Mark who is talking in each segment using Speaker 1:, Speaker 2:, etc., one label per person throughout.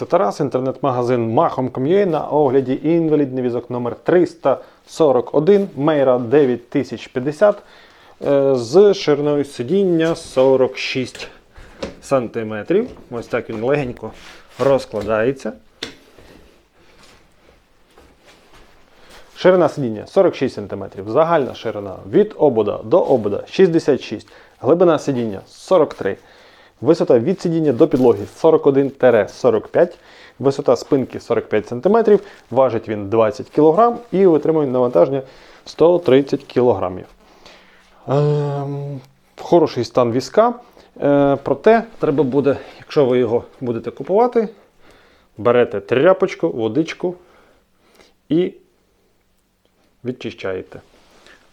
Speaker 1: Це Тарас, інтернет-магазин Махом.com.ua на огляді інвалідний візок номер 341 Мейра 9050 е, з шириною сидіння 46 см. Ось так він легенько розкладається. Ширина сидіння 46 см. Загальна ширина від обода до обода 66 Глибина сидіння 43 Висота від сидіння до підлоги 41-45 Висота спинки 45 см. Важить він 20 кг і витримує навантаження 130 кг. Ем, хороший стан візка. Е, проте треба буде, якщо ви його будете купувати, берете тряпочку, водичку і відчищаєте.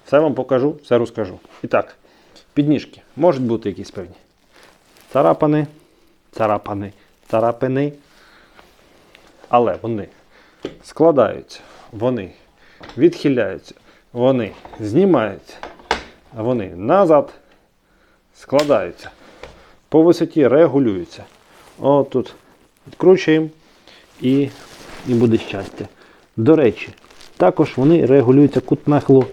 Speaker 1: Все вам покажу, все розкажу. І так, підніжки можуть бути якісь певні. Царапани, царапани, царапини. Але вони складаються, вони відхиляються, вони знімаються, вони назад складаються. По висоті регулюються. Отут відкручуємо і, і буде щастя. До речі, також вони регулюються кут нахилу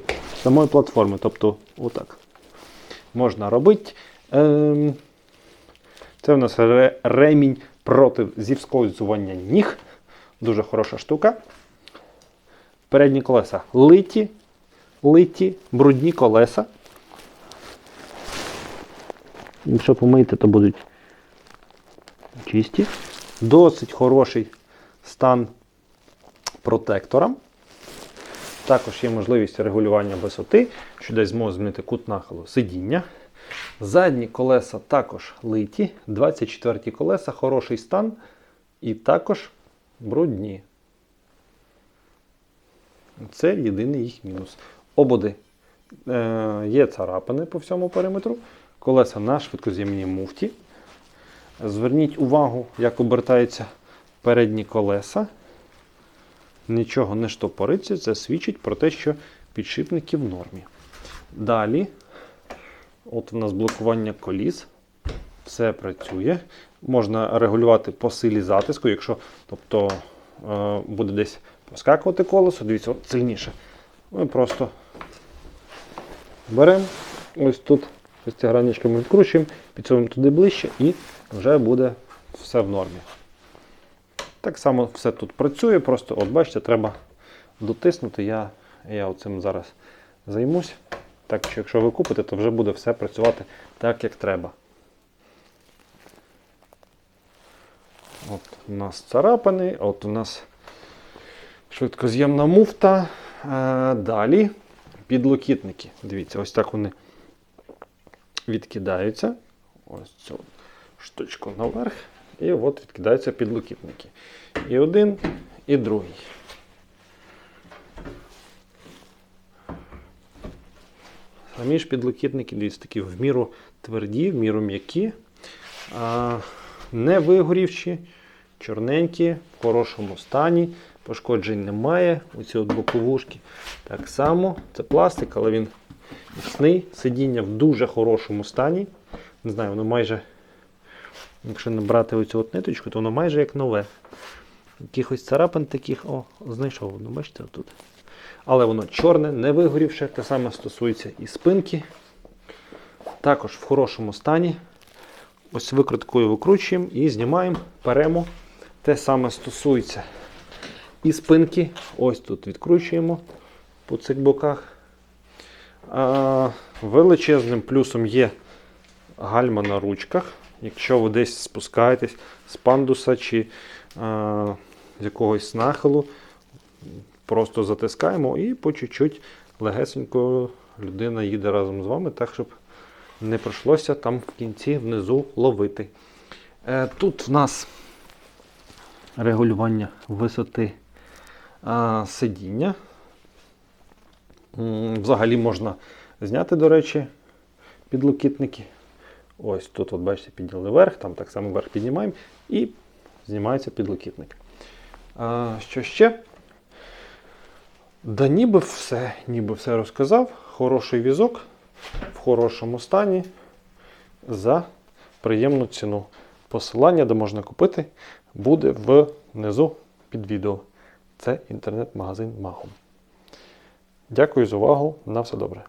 Speaker 1: самої платформи. Тобто, отак. Можна робити. Ем, це у нас ре- ремінь проти зівскользування ніг. Дуже хороша штука. Передні колеса литі, литі, брудні колеса. Якщо помити, то будуть чисті. Досить хороший стан протектора. Також є можливість регулювання висоти, що дасть змогу змінити кут нахилу сидіння. Задні колеса також литі, 24 колеса, хороший стан і також брудні. Це єдиний їх мінус. Ободи е, є царапини по всьому периметру, колеса на швидкоз'ємній муфті. Зверніть увагу, як обертаються передні колеса. Нічого не штопориться, це свідчить про те, що підшипники в нормі. Далі, от у нас блокування коліс. Все працює. Можна регулювати по силі затиску, якщо тобто, е, буде десь поскакувати колесо, дивіться, от сильніше. Ми просто беремо ось тут шестигранничками відкручуємо, підсовуємо туди ближче і вже буде все в нормі. Так само все тут працює, просто от бачите, треба дотиснути. Я, я цим зараз займусь. Так що, якщо ви купите, то вже буде все працювати так, як треба. От у нас царапини, от у нас швидкоз'ємна муфта. Е, далі підлокітники. Дивіться, ось так вони відкидаються. Ось цю штучку наверх. І от відкидаються підлокітники. І один, і другий. Самі ж підлокітники, дивіться, такі в міру тверді, в міру м'які, а, не вигорівші, чорненькі, в хорошому стані, пошкоджень немає. Оці от боковушки так само. Це пластик, але він міцний. Сидіння в дуже хорошому стані. Не знаю, воно майже, якщо не брати оцю от ниточку, то воно майже як нове. Якихось царапин таких, о, знайшов воно, бачите, отут. Але воно чорне, не вигорівше. Те саме стосується і спинки. Також в хорошому стані. Ось викруткою викручуємо і знімаємо, беремо. Те саме стосується і спинки. Ось тут відкручуємо по цих боках. А, величезним плюсом є гальма на ручках. Якщо ви десь спускаєтесь з пандуса чи а, з якогось нахилу, просто затискаємо і по чуть-чуть легесенько людина їде разом з вами, так, щоб не прийшлося там в кінці внизу ловити. Е, тут в нас регулювання висоти сидіння. Взагалі можна зняти, до речі, підлокітники. Ось тут, от, бачите, підняли вверх, там так само вверх піднімаємо і знімається підлокітник. Що ще? Да ніби все, ніби все розказав. Хороший візок в хорошому стані за приємну ціну. Посилання, де можна купити, буде внизу під відео. Це інтернет-магазин Магом. Дякую за увагу. На все добре.